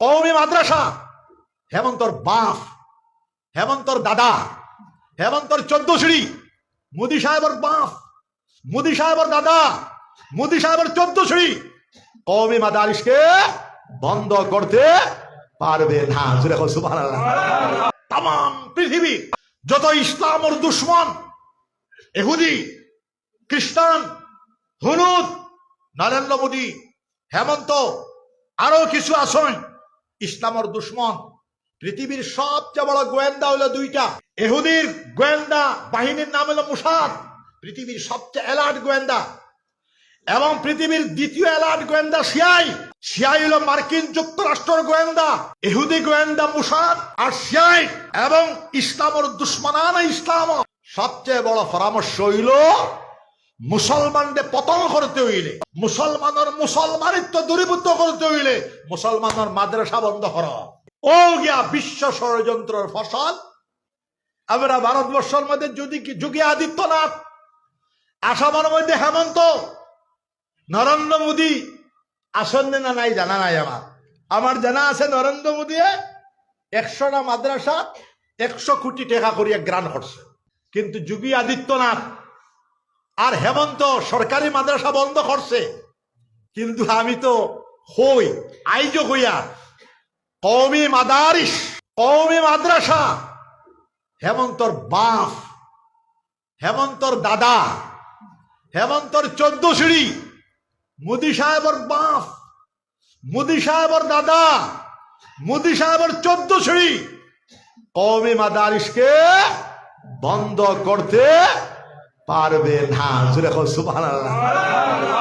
কৌমি মাদ্রাসা, হেমন্তর বাপ, হেমন্তর দাদা, হেমন্তর চোদ্দ সিঁড়ি, মোদি সাহেবের বাপ, মোদি সাহেবের দাদা, মোদি সাহেবের চোদ্দ সিঁড়ি। কৌমি মাদারিসকে বন্ধ করতে পারবে না। জুড়ে সুবাহ তাম পৃথিবী, যত ইসলামর দুশ্মন এহুদি খ্রিস্টান হলুদ নরেন্দ্র মোদী, হেমন্ত, আরও কিছু আসন ইসলামর দুশ্মন। পৃথিবীর সবচেয়ে বড় গোয়েন্দা হলো দুইটা। এহুদির গোয়েন্দা, বাহিনীর নাম হলো মুসাদ। পৃথিবীর সবচেয়ে অ্যালার্ট গোয়েন্দা। এবং পৃথিবীর দ্বিতীয় অ্যালার্ট গোয়েন্দা সিআই সিআই হলো মার্কিন যুক্তরাষ্ট্রের গোয়েন্দা। এহুদি গোয়েন্দা মুসাদ আর সিআই এবং ইসলামর দুশ্মনানা ইসলাম। সবচেয়ে বড় পরামর্শ হইল মুসলমানদের পতন করতে হইলে, মুসলমানের মুসলমানিত্ব দূরীভূত করতে হইলে মুসলমানের মাদ্রাসা বন্ধ কর। ও গিয়া বিশ্ব ষড়যন্ত্রের ফসল। আমরা ভারতবর্ষের মধ্যে যদি যোগী আদিত্যনাথ, আসামের মধ্যে হেমন্ত, নরেন্দ্র মোদী আসন্ন না নাই, জানা নাই আমার। আমার জানা আছে নরেন্দ্র মোদী একশোটা মাদ্রাসা, একশো কোটি টাকা করিয়া গ্রান করছে। কিন্তু যোগী আদিত্যনাথ আর হেমন্ত সরকারি মাদ্রাসা বন্ধ করছে। কিন্তু আমি তো হই, আইজ হইয়া কৌমি মাদারিস কৌমি মাদ্রাসা। হেমন্তর বাপ, হেমন্তর দাদা, হেমন্তর চোদ্দ সিঁড়ি, মোদি সাহেবর বাপ, মোদি সাহেবর দাদা, মোদি সাহেবর চোদ্দ সিঁড়ি। কৌমি মাদারিসকে বন্ধ করতে পারবে না। সুবহানাল্লাহ।